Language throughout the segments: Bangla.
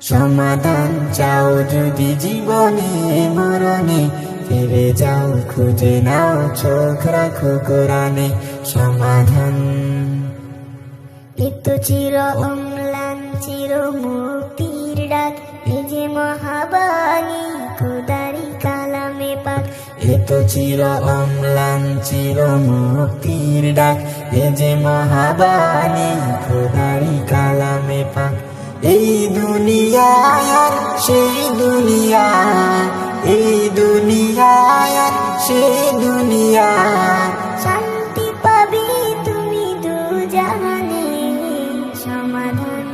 সমাধান চাও যদি জীবনে মরণে ফিরে যাও খুঁজে নাও চোখ রাখো কোরআনে সমাধান। এত চির অম্লান চির মুক্তির ডাক যে মহাবাণী খুদারি কালামে পাক। এ তো চির অম্লান চির মুক্তির ডাক এ যে মহাবাণী খোদারি কালামে পাক। এই দুনিয়ায় আর সেই দুনিয়া এই দুনিয়ায় আর সেই দুনিয়া শান্তি পাবে তুমি দু জাহানে সমাধান।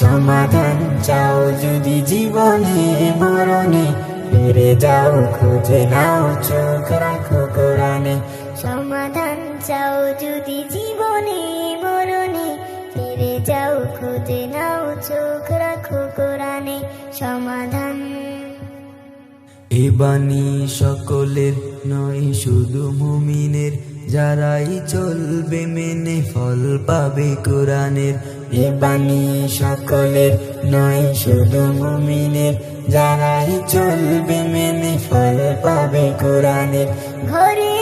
সমাধান চাও যদি জীবনে মরণে ফিরে যাও খুঁজে নাও চোখ রাখো কোরআনে। সমাধান চাও যদি জীবনে মরণে ফিরে যাও। খুঁজে নাও চোখ রাখো কোরআনে সমাধান। এ বাণী সকলের নয় শুধু মুমিনের। যারাই চলবে মেনে ফল পাবে কোরআনের। এ বাণী সকলের নয় শুধু মুমিনের। যারাই চলবে মেনে ফল পাবে কোরআনের। ঘরে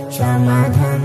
সমাধান